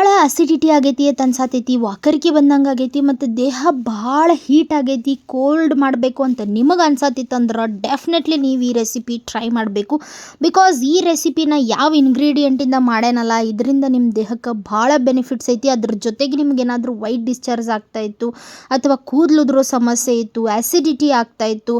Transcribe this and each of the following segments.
ಭಾಳ ಅಸಿಡಿಟಿ ಆಗೈತಿ ಅಂತ ಅನ್ಸಾತೈತಿ ವಾಕರಿಕೆ ಬಂದಂಗೆ ಆಗೈತಿ, ಮತ್ತು ದೇಹ ಭಾಳ ಹೀಟ್ ಆಗೈತಿ ಕೋಲ್ಡ್ ಮಾಡಬೇಕು ಅಂತ ನಿಮಗೆ ಅನ್ಸಾತಿತ್ತು ಅಂದ್ರೆ ಡೆಫಿನೆಟ್ಲಿ ನೀವು ಈ ರೆಸಿಪಿ ಟ್ರೈ ಮಾಡಬೇಕು. ಬಿಕಾಸ್ ಈ ರೆಸಿಪಿನ ಯಾವ ಇಂಗ್ರೀಡಿಯೆಂಟಿಂದ ಮಾಡ್ಯಾನಲ್ಲ, ಇದರಿಂದ ನಿಮ್ಮ ದೇಹಕ್ಕೆ ಭಾಳ ಬೆನಿಫಿಟ್ಸ್ ಐತಿ. ಅದ್ರ ಜೊತೆಗೆ ನಿಮ್ಗೆ ಏನಾದರೂ ವೈಟ್ ಡಿಸ್ಚಾರ್ಜ್ ಆಗ್ತಾ ಇತ್ತು, ಅಥವಾ ಕೂದಲುದ್ರೋ ಸಮಸ್ಯೆ ಇತ್ತು ಆ್ಯಸಿಡಿಟಿ ಆಗ್ತಾ ಇತ್ತು,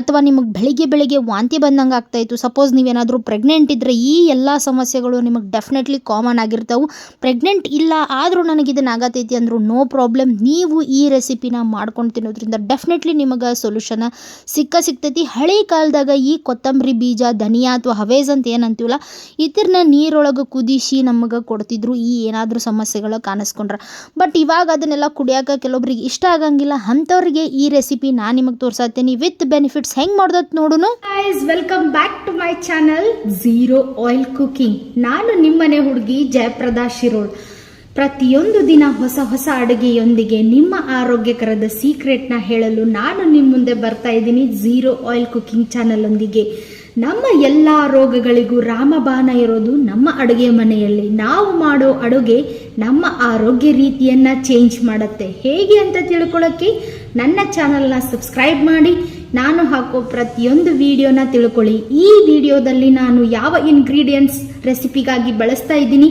ಅಥವಾ ನಿಮಗೆ ಬೆಳಿಗ್ಗೆ ಬೆಳಿಗ್ಗೆ ವಾಂತಿ ಬಂದಂಗೆ ಆಗ್ತಾ ಇತ್ತು ಸಪೋಸ್ ನೀವೇನಾದರೂ ಪ್ರೆಗ್ನೆಂಟ್ ಇದ್ದರೆ ಈ ಎಲ್ಲ ಸಮಸ್ಯೆಗಳು ನಿಮಗೆ ಡೆಫಿನೆಟ್ಲಿ ಕಾಮನ್ ಆಗಿರ್ತಾವೆ. ಪ್ರೆಗ್ನೆಂಟ್ ಇಲ್ಲ, ಆದರೂ ನನಗೆ ಇದನ್ನು ಆಗತೈತಿ ಅಂದರೂ ನೋ ಪ್ರಾಬ್ಲಮ್ ನೀವು ಈ ರೆಸಿಪಿನ ಮಾಡ್ಕೊಂಡು ತಿನ್ನೋದ್ರಿಂದ ಡೆಫಿನೆಟ್ಲಿ ನಿಮಗೆ ಸೊಲ್ಯೂಷನ್ ಸಿಕ್ಕ ಸಿಗ್ತೈತಿ. ಹಳೆ ಕಾಲದಾಗ ಈ ಕೊತ್ತಂಬರಿ ಬೀಜ, ಧನಿಯಾ ಅಥವಾ ಹವೇಜ್ ಅಂತ ಏನಂತೀವಲ್ಲ ಇದನ್ನ ನೀರೊಳಗೆ ಕುದಿಸಿ ನಮಗೆ ಕೊಡ್ತಿದ್ರು. ಈ ಏನಾದರೂ ಸಮಸ್ಯೆಗಳು ಕಾಣಿಸ್ಕೊಂಡ್ರೆ. ಬಟ್ ಇವಾಗ ಅದನ್ನೆಲ್ಲ ಕುಡಿಯೋಕೆ ಕೆಲವೊಬ್ರಿಗೆ ಇಷ್ಟ ಆಗಂಗಿಲ್ಲ. ಅಂಥವ್ರಿಗೆ ಈ ರೆಸಿಪಿ ನಾನು ನಿಮಗೆ ತೋರ್ಸತ್ತೀನಿ ವಿತ್ ಬೆನಿಫಿಟ್ಸ್ ಹೆಂಗೆ ಮಾಡ್ದತ್ ನೋಡೋಣ welcome back to my channel zero oil cooking ನಾನು ನಿಮ್ಮನೆ ಹುಡುಗಿ ಜಯಪ್ರದಾ ಶಿರೋಳ್. ಪ್ರತಿಯೊಂದು ದಿನ ಹೊಸ ಹೊಸ ಅಡುಗೆಯೊಂದಿಗೆ ನಿಮ್ಮ ಆರೋಗ್ಯಕರದ ಸೀಕ್ರೆಟ್ನ ಹೇಳಲು ನಾನು ನಿಮ್ಮ ಮುಂದೆ ಬರ್ತಾ ಇದ್ದೀನಿ ಝೀರೋ ಆಯಿಲ್ ಕುಕಿಂಗ್ ಚಾನಲ್ ಒಂದಿಗೆ ನಮ್ಮ ಎಲ್ಲ ರೋಗಗಳಿಗೂ ರಾಮಬಾಣ ಇರೋದು ನಮ್ಮ ಅಡುಗೆ ಮನೆಯಲ್ಲಿ. ನಾವು ಮಾಡೋ ಅಡುಗೆ ನಮ್ಮ ಆರೋಗ್ಯ ರೀತಿಯನ್ನ ಚೇಂಜ್ ಮಾಡುತ್ತೆ. ಹೇಗೆ ಅಂತ ತಿಳ್ಕೊಳ್ಳೋಕ್ಕೆ ನನ್ನ ಚಾನಲ್ನ ಸಬ್ಸ್ಕ್ರೈಬ್ ಮಾಡಿ. ನಾನು ಹಾಕೋ ಪ್ರತಿಯೊಂದು ವಿಡಿಯೋನ ತಿಳ್ಕೊಳ್ಳಿ. ಈ ವಿಡಿಯೋದಲ್ಲಿ ನಾನು ಯಾವ ಇಂಗ್ರೀಡಿಯೆಂಟ್ಸ್ ರೆಸಿಪಿಗಾಗಿ ಬಳಸ್ತಾ ಇದ್ದೀನಿ?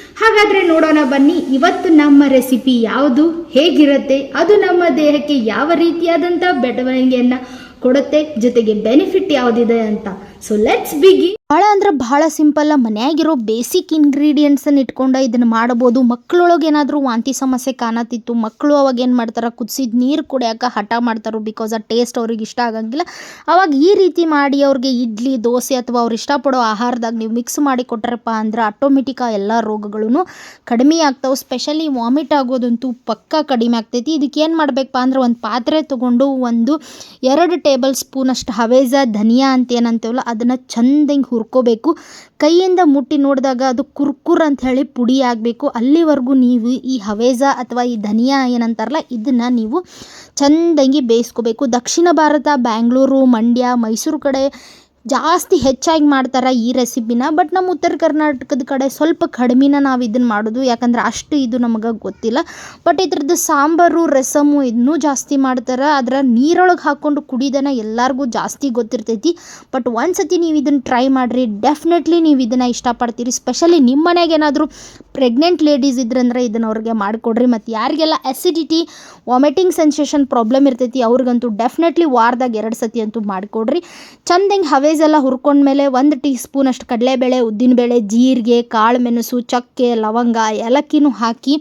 ಹಾಗಾದ್ರೆ ನೋಡೋಣ ಬನ್ನಿ, ಇವತ್ತು ನಮ್ಮ ರೆಸಿಪಿ ಯಾವುದು, ಹೇಗಿರುತ್ತೆ, ಅದು ನಮ್ಮ ದೇಹಕ್ಕೆ ಯಾವ ರೀತಿಯಾದಂಥ ಬೆಳವಣಿಗೆಯನ್ನ ಕೊಡುತ್ತೆ, ಜೊತೆಗೆ ಬೆನಿಫಿಟ್ ಯಾವುದಿದೆ ಅಂತ. ಸೊ ಲೆಟ್ಸ್ ಬಿಗಿ ಭಾಳ ಅಂದ್ರೆ ಭಾಳ ಸಿಂಪಲ್ ಮನ್ಯಾಗಿರೋ ಬೇಸಿಕ್ ಇಂಗ್ರೀಡಿಯೆಂಟ್ಸನ್ನು ಇಟ್ಕೊಂಡು ಇದನ್ನು ಮಾಡ್ಬೋದು. ಮಕ್ಕಳೊಳಗೆ ಏನಾದರೂ ವಾಂತಿ ಸಮಸ್ಯೆ ಕಾಣತಿತ್ತು ಮಕ್ಕಳು ಅವಾಗ ಏನು ಮಾಡ್ತಾರೆ ಕುದಿಸಿದ ನೀರು ಕುಡಿಯೋಕೆ ಹಠ ಮಾಡ್ತಾರೆ ಬಿಕಾಸ್ ಆ ಟೇಸ್ಟ್ ಅವ್ರಿಗೆ ಇಷ್ಟ ಆಗಂಗಿಲ್ಲ. ಅವಾಗ ಈ ರೀತಿ ಮಾಡಿ ಅವ್ರಿಗೆ ಇಡ್ಲಿ, ದೋಸೆ ಅಥವಾ ಅವ್ರು ಇಷ್ಟಪಡೋ ಆಹಾರದಾಗ ನೀವು ಮಿಕ್ಸ್ ಮಾಡಿ ಕೊಟ್ರಪ್ಪ ಅಂದ್ರೆ ಆಟೋಮೆಟಿಕ್ ಆ ಎಲ್ಲ ರೋಗಗಳು ಕಡಿಮೆ ಆಗ್ತಾವೆ. ಸ್ಪೆಷಲಿ ವಾಮಿಟ್ ಆಗೋದಂತೂ ಪಕ್ಕ ಕಡಿಮೆ ಆಗ್ತೈತಿ. ಇದಕ್ಕೆ ಏನು ಮಾಡಬೇಕಪ್ಪ ಅಂದ್ರೆ ಒಂದು ಪಾತ್ರೆ ತೊಗೊಂಡು ಒಂದು ಎರಡು ಟೇಬಲ್ ಸ್ಪೂನ್ ಅಷ್ಟು ಹವೇಜ ಧನಿಯಾ ಅಂತ ಏನಂತೇವಲ್ಲ, ಅದನ್ನು ಚಂದಂಗೆ ಹುರ್ಕೋಬೇಕು. ಕೈಯಿಂದ ಮುಟ್ಟಿ ನೋಡಿದಾಗ ಅದು ಕುರ್ಕುರ್ ಅಂತ ಹೇಳಿ ಪುಡಿ ಆಗಬೇಕು. ಅಲ್ಲಿವರೆಗೂ ನೀವು ಈ ಹವೇಜ ಅಥವಾ ಈ ಧನಿಯಾ ಏನಂತಾರಲ್ಲ, ಇದನ್ನು ನೀವು ಚಂದಂಗಿ ಬೇಯಿಸ್ಕೋಬೇಕು. ದಕ್ಷಿಣ ಭಾರತ, ಬ್ಯಾಂಗ್ಳೂರು, ಮಂಡ್ಯ, ಮೈಸೂರು ಕಡೆ ಜಾಸ್ತಿ ಹೆಚ್ಚಾಗಿ ಮಾಡ್ತಾರೆ ಈ ರೆಸಿಪಿನ ಬಟ್ ನಮ್ಮ ಉತ್ತರ ಕರ್ನಾಟಕದ ಕಡೆ ಸ್ವಲ್ಪ ಕಡಿಮೆನ ನಾವು ಇದನ್ನು ಮಾಡೋದು, ಯಾಕಂದ್ರೆ ಅಷ್ಟು ಇದು ನಮಗೆ ಗೊತ್ತಿಲ್ಲ. ಬಟ್ ಇದ್ರದ್ದು ಸಾಂಬಾರು, ರಸಮು ಇದನ್ನೂ ಜಾಸ್ತಿ ಮಾಡ್ತಾರೆ. ಅದರ ನೀರೊಳಗೆ ಹಾಕ್ಕೊಂಡು ಕುಡಿದನ ಎಲ್ಲರಿಗೂ ಜಾಸ್ತಿ ಗೊತ್ತಿರ್ತೈತಿ. ಬಟ್ ಒಂದು ಸತಿ ನೀವು ಇದನ್ನು ಟ್ರೈ ಮಾಡಿರಿ ಡೆಫಿನೆಟ್ಲಿ ನೀವು ಇದನ್ನು ಇಷ್ಟಪಡ್ತೀರಿ. ಸ್ಪೆಷಲಿ ನಿಮ್ಮ ಮನೆಗೆ ಏನಾದರೂ ಪ್ರೆಗ್ನೆಂಟ್ ಲೇಡೀಸ್ ಇದ್ರಂದ್ರೆ ಇದನ್ನು ಅವ್ರಿಗೆ ಮಾಡಿಕೊಡ್ರಿ. ಮತ್ತು ಯಾರಿಗೆಲ್ಲ ಅಸಿಡಿಟಿ ವಾಮಿಟಿಂಗ್ ಸೆನ್ಸೇಷನ್ ಪ್ರಾಬ್ಲಮ್ ಇರ್ತೈತಿ, ಅವ್ರಿಗಂತೂ ಡೆಫಿನೆಟ್ಲಿ ವಾರದಾಗ ಎರಡು ಸತಿ ಅಂತೂ ಮಾಡಿಕೊಡ್ರಿ. ಚಂದಂಗೆ ಹವೇಜ್ ಎಲ್ಲ ಹುರ್ಕೊಂಡ್ಮೇಲೆ ಒಂದು ಟೀ ಸ್ಪೂನ್ ಅಷ್ಟು ಕಡಲೆಬೇಳೆ, ಉದ್ದಿನಬೇಳೆ, ಜೀರಿಗೆ, ಕಾಳು ಮೆಣಸು, ಚಕ್ಕೆ, ಲವಂಗ, ಏಲಕ್ಕಿನೂ ಹಾಕಿ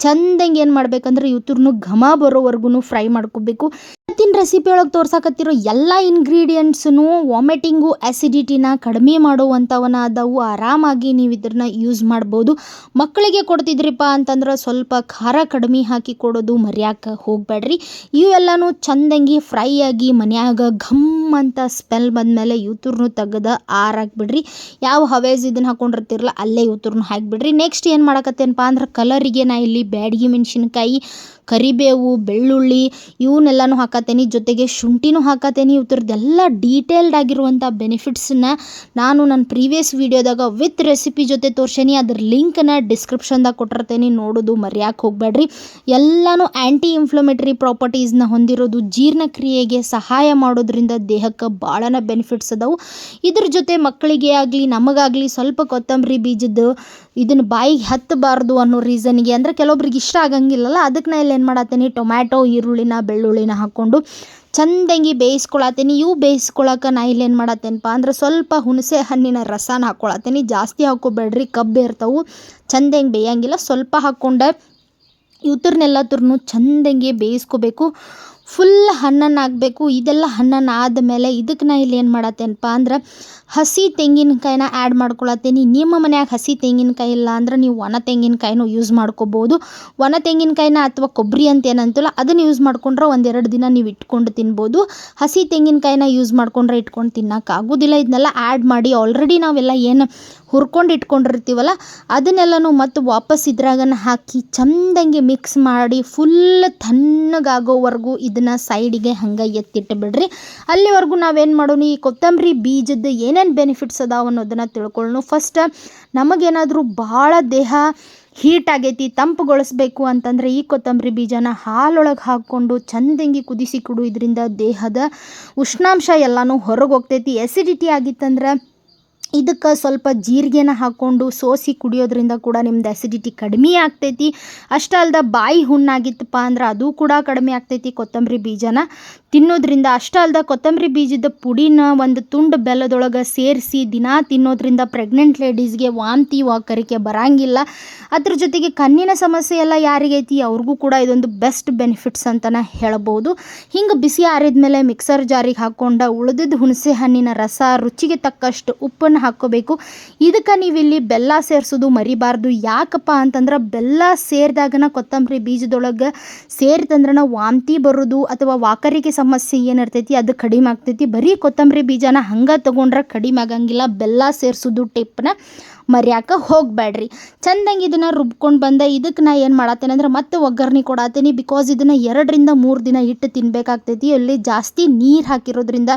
ಚಂದಂಗೆ ಏನು ಮಾಡ್ಬೇಕಂದ್ರೆ ಇವತ್ತೂರ್ನು ಘಮ ಬರೋವರೆಗೂ ಫ್ರೈ ಮಾಡ್ಕೋಬೇಕು. ಇವತ್ತಿನ ರೆಸಿಪಿ ಒಳಗೆ ತೋರ್ಸಕತ್ತಿರೋ ಎಲ್ಲ ಇಂಗ್ರೀಡಿಯೆಂಟ್ಸೂ ವಾಮಿಟಿಂಗು ಆ್ಯಸಿಡಿಟಿನ ಕಡಿಮೆ ಮಾಡುವಂಥವನ್ನ ಅದಾವು. ಆರಾಮಾಗಿ ನೀವು ಇದನ್ನ ಯೂಸ್ ಮಾಡ್ಬೋದು. ಮಕ್ಕಳಿಗೆ ಕೊಡ್ತಿದ್ರಿಪ್ಪ ಅಂತಂದ್ರೆ ಸ್ವಲ್ಪ ಖಾರ ಕಡಿಮೆ ಹಾಕಿ ಕೊಡೋದು ಮರ್ಯಾಕ ಹೋಗಬೇಡ್ರಿ ಇವೆಲ್ಲನೂ ಚಂದಂಗಿ ಫ್ರೈ ಆಗಿ ಮನ್ಯಾಗ ಘಮ್ ಅಂತ ಸ್ಮೆಲ್ ಬಂದಮೇಲೆ ಇವತ್ತೂರ್ನು ತೆಗೆದು ಆರಾಕ್ಬಿಡ್ರಿ ಯಾವ ಹವೇಸ್ ಇದನ್ನ ಹಾಕೊಂಡಿರ್ತಿರಲ್ಲ ಅಲ್ಲೇ ಇವತ್ತೂರ್ನು ಹಾಕಿಬಿಡ್ರಿ. ನೆಕ್ಸ್ಟ್ ಏನು ಮಾಡಕತ್ತೇನಪ್ಪ ಅಂದ್ರೆ ಕಲರಿಗೆ ನಾ ಇಲ್ಲಿ बैड ये मेंशन काई ಕರಿಬೇವು, ಬೆಳ್ಳುಳ್ಳಿ ಇವನ್ನೆಲ್ಲನೂ ಹಾಕತ್ತೀನಿ. ಜೊತೆಗೆ ಶುಂಠಿನೂ ಹಾಕತ್ತೇನೆ. ಇವ್ರದ್ದೆಲ್ಲ ಡೀಟೇಲ್ಡ್ ಆಗಿರುವಂಥ ಬೆನಿಫಿಟ್ಸನ್ನ ನಾನು ನನ್ನ ಪ್ರೀವಿಯಸ್ ವೀಡಿಯೋದಾಗ ವಿತ್ ರೆಸಿಪಿ ಜೊತೆ ತೋರ್ಸೇನಿ. ಅದ್ರ ಲಿಂಕ್ನ ಡಿಸ್ಕ್ರಿಪ್ಷನ್ದಾಗ ಕೊಟ್ಟಿರ್ತೇನೆ. ನೋಡೋದು ಮರ್ಯಾಕೆ ಹೋಗಬೇಡ್ರಿ. ಎಲ್ಲನೂ ಆ್ಯಂಟಿ ಇನ್ಫ್ಲಮೇಟರಿ ಪ್ರಾಪರ್ಟೀಸ್ನ ಹೊಂದಿರೋದು ಜೀರ್ಣಕ್ರಿಯೆಗೆ ಸಹಾಯ ಮಾಡೋದ್ರಿಂದ ದೇಹಕ್ಕೆ ಭಾಳನ ಬೆನಿಫಿಟ್ಸ್ ಅದಾವು. ಇದ್ರ ಜೊತೆ ಮಕ್ಕಳಿಗೆ ಆಗಲಿ, ನಮಗಾಗಲಿ ಸ್ವಲ್ಪ ಕೊತ್ತಂಬರಿ ಬೀಜದ್ದು ಇದನ್ನು ಬಾಯಿಗೆ ಹತ್ತಬಾರ್ದು ಅನ್ನೋ ರೀಸನ್ಗೆ ಅಂದರೆ ಕೆಲವೊಬ್ರಿಗೆ ಇಷ್ಟ ಆಗಂಗಿಲ್ಲಲ್ಲ. ಅದಕ್ಕೆ ನಾ ಇಲ್ಲಿ ಏನು ಮಾಡತ್ತೀನಿ? ಟೊಮ್ಯಾಟೊ, ಈರುಳ್ಳಿನ, ಬೆಳ್ಳುಳ್ಳಿನ ಹಾಕ್ಕೊಂಡು ಚಂದಂಗಿ ಬೇಯಿಸ್ಕೊಳತ್ತೀನಿ. ಇವು ಬೇಯಿಸ್ಕೊಳಕ್ಕೆ ನಾ ಇಲ್ಲಿ ಏನು ಮಾಡತ್ತೇನಪ್ಪ ಅಂದ್ರೆ ಸ್ವಲ್ಪ ಹುಣಸೆ ಹಣ್ಣಿನ ರಸನ ಹಾಕ್ಕೊಳತ್ತೀನಿ. ಜಾಸ್ತಿ ಹಾಕೋಬೇಡ್ರಿ ಕಬ್ಬು ಇರ್ತಾವು, ಚಂದಂಗೆ ಬೇಯಂಗಿಲ್ಲ. ಸ್ವಲ್ಪ ಹಾಕ್ಕೊಂಡೆ ಇವ್ರನ್ನೆಲ್ಲ ತುರ್ನು ಚಂದಂಗೆ ಬೇಯಿಸ್ಕೋಬೇಕು. ಫುಲ್ ಹಣ್ಣನ್ನಾಗಬೇಕು, ಇದೆಲ್ಲ ಹಣ್ಣನ್ನು ಆದಮೇಲೆ ಇದಕ್ಕೆ ನಾ ಇಲ್ಲಿ ಏನು ಮಾಡತ್ತೇನಪ್ಪ ಅಂದ್ರೆ ಹಸಿ ತೆಂಗಿನಕಾಯಿನ ಆ್ಯಡ್ ಮಾಡ್ಕೊಳತ್ತೀನಿ. ನಿಮ್ಮ ಮನ್ಯಾಗ ಹಸಿ ತೆಂಗಿನಕಾಯಿ ಇಲ್ಲ ಅಂದ್ರೆ ನೀವು ಒಣ ತೆಂಗಿನಕಾಯಿನೂ ಯೂಸ್ ಮಾಡ್ಕೋಬೋದು. ಒಣ ತೆಂಗಿನಕಾಯಿನ ಅಥವಾ ಕೊಬ್ಬರಿ ಅಂತ ಏನಂತಲ್ಲ ಅದನ್ನು ಯೂಸ್ ಮಾಡ್ಕೊಂಡ್ರೆ ಒಂದೆರಡು ದಿನ ನೀವು ಇಟ್ಕೊಂಡು ತಿನ್ಬೋದು. ಹಸಿ ತೆಂಗಿನಕಾಯಿನ ಯೂಸ್ ಮಾಡ್ಕೊಂಡ್ರೆ ಇಟ್ಕೊಂಡು ತಿನ್ನೋಕ್ಕಾಗೋದಿಲ್ಲ ಇದನ್ನೆಲ್ಲ ಆ್ಯಡ್ ಮಾಡಿ ಆಲ್ರೆಡಿ ನಾವೆಲ್ಲ ಏನು ಹುರ್ಕೊಂಡು ಇಟ್ಕೊಂಡಿರ್ತೀವಲ್ಲ, ಅದನ್ನೆಲ್ಲನೂ ಮತ್ತು ವಾಪಸ್ ಇದ್ರಾಗನ ಹಾಕಿ ಚಂದಂಗೆ ಮಿಕ್ಸ್ ಮಾಡಿ ಫುಲ್ ತಣ್ಣಗಾಗೋವರೆಗೂ ಇದನ್ನು ಸೈಡಿಗೆ ಹಂಗೆ ಎತ್ತಿಟ್ಟು ಬಿಡ್ರಿ ಅಲ್ಲಿವರೆಗೂ ನಾವೇನು ಮಾಡೋಣ, ಈ ಕೊತ್ತಂಬರಿ ಬೀಜದ ಏನೇನು ಬೆನಿಫಿಟ್ಸ್ ಅದಾವ ಅನ್ನೋದನ್ನು ತಿಳ್ಕೊಳ್ಳೋಣ ಫಸ್ಟ್ ನಮಗೇನಾದರೂ ಭಾಳ ದೇಹ ಹೀಟ್ ಆಗೈತಿ, ತಂಪುಗೊಳಿಸ್ಬೇಕು ಅಂತಂದರೆ ಈ ಕೊತ್ತಂಬರಿ ಬೀಜನ ಹಾಲೊಳಗೆ ಹಾಕ್ಕೊಂಡು ಚಂದಂಗಿ ಕುದಿಸಿ ಕುಡಿಯೋದ್ರಿಂದ ದೇಹದ ಉಷ್ಣಾಂಶ ಎಲ್ಲನೂ ಹೊರಗೆ ಹೋಗ್ತೈತಿ. ಎಸಿಡಿಟಿ ಆಗಿತ್ತಂದ್ರೆ ಇದಕ್ಕೆ ಸ್ವಲ್ಪ ಜೀರಿಗೆನ ಹಾಕ್ಕೊಂಡು ಸೋಸಿ ಕುಡಿಯೋದ್ರಿಂದ ಕೂಡ ನಿಮ್ದು ಅಸಿಡಿಟಿ ಕಡಿಮೆ ಆಗ್ತೈತಿ. ಅಷ್ಟೇ ಅಲ್ದ ಬಾಯಿ ಹುಣ್ಣಾಗಿತ್ತಪ್ಪ ಅಂದ್ರೆ ಅದು ಕೂಡ ಕಡಿಮೆ ಆಗ್ತೈತಿ ಕೊತ್ತಂಬರಿ ಬೀಜನ. ತಿನ್ನೋದ್ರಿಂದ ಅಷ್ಟೇ ಅಲ್ದ ಕೊತ್ತಂಬರಿ ಬೀಜದ ಪುಡಿನ ಒಂದು ತುಂಡು ಬೆಲ್ಲದೊಳಗೆ ಸೇರಿಸಿ ದಿನಾ ತಿನ್ನೋದ್ರಿಂದ ಪ್ರೆಗ್ನೆಂಟ್ ಲೇಡೀಸ್ಗೆ ವಾಂತಿ ವಾಕರಿಕೆ ಬರಂಗಿಲ್ಲ. ಅದ್ರ ಜೊತೆಗೆ ಕಣ್ಣಿನ ಸಮಸ್ಯೆ ಎಲ್ಲ ಯಾರಿಗೈತಿ ಅವ್ರಿಗೂ ಕೂಡ ಇದೊಂದು ಬೆಸ್ಟ್ ಬೆನಿಫಿಟ್ಸ್ ಅಂತಲೇ ಹೇಳ್ಬೋದು. ಹಿಂಗೆ ಬಿಸಿ ಆರಿದ ಮೇಲೆ ಮಿಕ್ಸರ್ ಜಾರಿಗೆ ಹಾಕ್ಕೊಂಡು ಉಳಿದಿದ್ದ ಹುಣಸೆ ಹಣ್ಣಿನ ರಸ ರುಚಿಗೆ ತಕ್ಕಷ್ಟು ಉಪ್ಪನ್ನು ಹಾಕ್ಕೋಬೇಕು. ಇದಕ್ಕೆ ನೀವು ಇಲ್ಲಿ ಬೆಲ್ಲ ಸೇರಿಸೋದು ಮರಿಬಾರ್ದು. ಯಾಕಪ್ಪ ಅಂತಂದ್ರೆ ಬೆಲ್ಲ ಸೇರಿದಾಗನ ಕೊತ್ತಂಬರಿ ಬೀಜದೊಳಗೆ ಸೇರಿತಂದ್ರೆ ವಾಂತಿ ಬರೋದು ಅಥವಾ ವಾಕರಿಕೆ ಸಮಸ್ಯೆ ಏನಿರ್ತೈತಿ ಅದು ಕಡಿಮೆ ಆಗ್ತೈತಿ ಬರೀ ಕೊತ್ತಂಬರಿ ಬೀಜನ ಹಂಗೆ ತೊಗೊಂಡ್ರೆ ಕಡಿಮೆ ಆಗಂಗಿಲ್ಲ ಬೆಲ್ಲ ಸೇರಿಸೋದು ಟಿಪ್ನ ಮರ್ಯಾಕ ಹೋಗಬೇಡ್ರಿ. ಚಂದಂಗೆ ಇದನ್ನು ರುಬ್ಕೊಂಡು ಬಂದ ಇದಕ್ಕೆ ನಾ ಏನು ಮಾಡತ್ತೇನೆ ಅಂದ್ರೆ ಮತ್ತೆ ಒಗ್ಗರಣೆ ಕೊಡತ್ತೀನಿ. ಬಿಕಾಸ್ ಇದನ್ನು ಎರಡರಿಂದ ಮೂರು ದಿನ ಇಟ್ಟು ತಿನ್ಬೇಕಾಗ್ತೈತಿ. ಅಲ್ಲಿ ಜಾಸ್ತಿ ನೀರು ಹಾಕಿರೋದ್ರಿಂದ,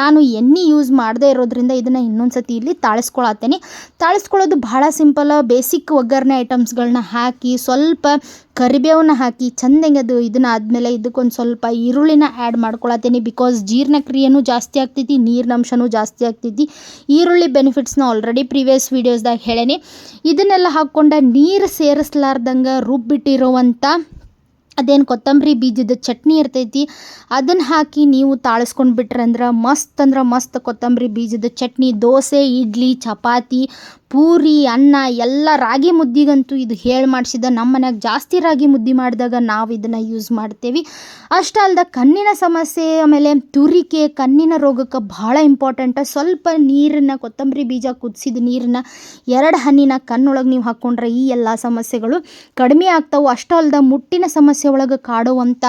ನಾನು ಎಣ್ಣೆ ಯೂಸ್ ಮಾಡದೇ ಇರೋದ್ರಿಂದ ಇದನ್ನು ಇನ್ನೊಂದು ಸತಿ ಇಲ್ಲಿ ತಾಳಿಸ್ಕೊಳತ್ತೇನೆ. ತಾಳಿಸ್ಕೊಳ್ಳೋದು ಭಾಳ ಸಿಂಪಲ್ ಬೇಸಿಕ್ ಒಗ್ಗರಣೆ ಐಟಮ್ಸ್ಗಳನ್ನ ಹಾಕಿ ಸ್ವಲ್ಪ ಕರಿಬೇವನ್ನ ಹಾಕಿ ಚಂದಂಗೆ ಅದು ಇದನ್ನ ಆದಮೇಲೆ ಇದಕ್ಕೊಂದು ಸ್ವಲ್ಪ ಈರುಳ್ಳಿನ ಆ್ಯಡ್ ಮಾಡ್ಕೊಳತ್ತೀನಿ ಬಿಕಾಸ್ ಜೀರ್ಣಕ್ರಿಯೆನೂ ಜಾಸ್ತಿ ಆಗ್ತೈತಿ, ನೀರಿನಂಶನೂ ಜಾಸ್ತಿ ಆಗ್ತೈತಿ. ಈರುಳ್ಳಿ ಬೆನಿಫಿಟ್ಸ್ನ ಆಲ್ರೆಡಿ ಪ್ರೀವಿಯಸ್ ವೀಡಿಯೋಸ್ದಾಗ ಹೇಳೇನಿ. ಇದನ್ನೆಲ್ಲ ಹಾಕ್ಕೊಂಡ ನೀರು ಸೇರಿಸ್ಲಾರ್ದಂಗೆ ರುಬ್ಬಿಟ್ಟಿರುವಂಥ ಅದೇನು ಕೊತ್ತಂಬರಿ ಬೀಜದ ಚಟ್ನಿ ಇರ್ತೈತಿ ಅದನ್ನು ಹಾಕಿ ನೀವು ತಾಳಿಸ್ಕೊಂಡು ಬಿಟ್ರೆ ಅಂದ್ರೆ ಮಸ್ತ್ ಅಂದ್ರೆ ಮಸ್ತ್ ಕೊತ್ತಂಬರಿ ಬೀಜದ ಚಟ್ನಿ, ದೋಸೆ, ಇಡ್ಲಿ, ಚಪಾತಿ, ಪೂರಿ, ಅನ್ನ, ಎಲ್ಲ ರಾಗಿ ಮುದ್ದಿಗಂತೂ ಇದು ಹೇಳಿ ಮಾಡಿಸಿದ ನಮ್ಮ ಮನ್ಯಾಗ ಜಾಸ್ತಿ ರಾಗಿ ಮುದ್ದೆ ಮಾಡಿದಾಗ ನಾವು ಇದನ್ನು ಯೂಸ್ ಮಾಡ್ತೇವೆ. ಅಷ್ಟೇ ಅಲ್ದ ಕಣ್ಣಿನ ಸಮಸ್ಯೆ, ಆಮೇಲೆ ತುರಿಕೆ, ಕಣ್ಣಿನ ರೋಗಕ್ಕೆ ಭಾಳ ಇಂಪಾರ್ಟೆಂಟ್ ಸ್ವಲ್ಪ ನೀರನ್ನು ಕೊತ್ತಂಬರಿ ಬೀಜ ಕುದಿಸಿದ ನೀರನ್ನ ಎರಡು ಹಣ್ಣಿನ ಕಣ್ಣೊಳಗೆ ನೀವು ಹಾಕ್ಕೊಂಡ್ರೆ ಈ ಎಲ್ಲ ಸಮಸ್ಯೆಗಳು ಕಡಿಮೆ ಆಗ್ತಾವೆ. ಅಷ್ಟೇ ಅಲ್ದ ಮುಟ್ಟಿನ ಸಮಸ್ಯೆ ಒಳಗೆ ಕಾಡುವಂಥ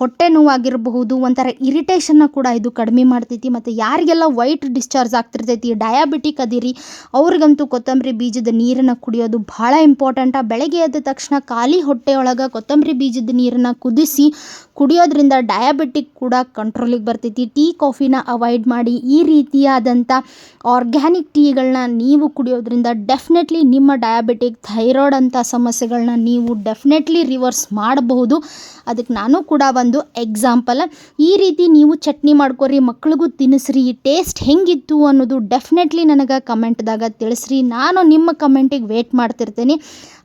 ಹೊಟ್ಟೆ ನೋವಾಗಿರಬಹುದು. ಒಂಥರ ಇರಿಟೇಷನ್ನ ಕೂಡ ಇದು ಕಡಿಮೆ ಮಾಡ್ತೈತಿ. ಮತ್ತು ಯಾರಿಗೆಲ್ಲ ವೈಟ್ ಡಿಸ್ಚಾರ್ಜ್ ಆಗ್ತಿರ್ತೈತಿ ಡಯಾಬಿಟಿಕ್ ಅದೀರಿ, ಅವ್ರಿಗಂತೂ ಕೊತ್ತಂಬರಿ ಬೀಜದ ನೀರನ್ನು ಕುಡಿಯೋದು ಭಾಳ ಇಂಪಾರ್ಟೆಂಟ ಬೆಳಗ್ಗೆ ಎದ್ದ ತಕ್ಷಣ ಖಾಲಿ ಹೊಟ್ಟೆಯೊಳಗೆ ಕೊತ್ತಂಬರಿ ಬೀಜದ ನೀರನ್ನು ಕುದಿಸಿ ಕುಡಿಯೋದ್ರಿಂದ ಡಯಾಬಿಟಿಕ್ ಕೂಡ ಕಂಟ್ರೋಲಿಗೆ ಬರ್ತೈತಿ. ಟೀ, ಕಾಫಿನ ಅವಾಯ್ಡ್ ಮಾಡಿ ಈ ರೀತಿಯಾದಂಥ ಆರ್ಗ್ಯಾನಿಕ್ ಟೀಗಳನ್ನ ನೀವು ಕುಡಿಯೋದ್ರಿಂದ ಡೆಫಿನೆಟ್ಲಿ ನಿಮ್ಮ ಡಯಾಬಿಟಿಕ್ ಥೈರಾಯ್ಡ್ ಅಂಥ ಸಮಸ್ಯೆಗಳನ್ನ ನೀವು ಡೆಫಿನೆಟ್ಲಿ ರಿವರ್ಸ್ ಮಾಡಬಹುದು. ಅದಕ್ಕೆ ನಾನು ಕೂಡ ಒಂದು ಎಕ್ಸಾಂಪಲ್ ಈ ರೀತಿ ನೀವು ಚಟ್ನಿ ಮಾಡ್ಕೊರಿ, ಮಕ್ಳಿಗೂ ತಿನ್ನಿಸ್ರಿ ಟೇಸ್ಟ್ ಹೆಂಗಿತ್ತು ಅನ್ನೋದು ಡೆಫಿನೆಟ್ಲಿ ನನಗೆ ಕಮೆಂಟ್ದಾಗ ತಿಳಿಸ್ರಿ. ನಾನು ನಿಮ್ಮ ಕಮೆಂಟಿಗೆ ವೇಟ್ ಮಾಡ್ತಿರ್ತೀನಿ.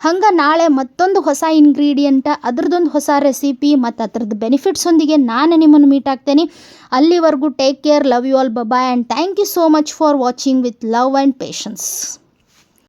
ಹಂಗೆ ನಾಳೆ ಮತ್ತೊಂದು ಹೊಸ ಇಂಗ್ರೀಡಿಯೆಂಟ ಅದ್ರದ್ದೊಂದು ಹೊಸ ರೆಸಿಪಿ ಮತ್ತು ಅದ್ರದ್ದು ಬೆನಿಫಿಟ್ಸ್ ಒಂದಿಗೆ ನಾನು ನಿಮ್ಮನ್ನು ಮೀಟ್ ಆಗ್ತೇನೆ. ಅಲ್ಲಿವರೆಗೂ take care love you all bye bye and thank you so much for watching with love and patience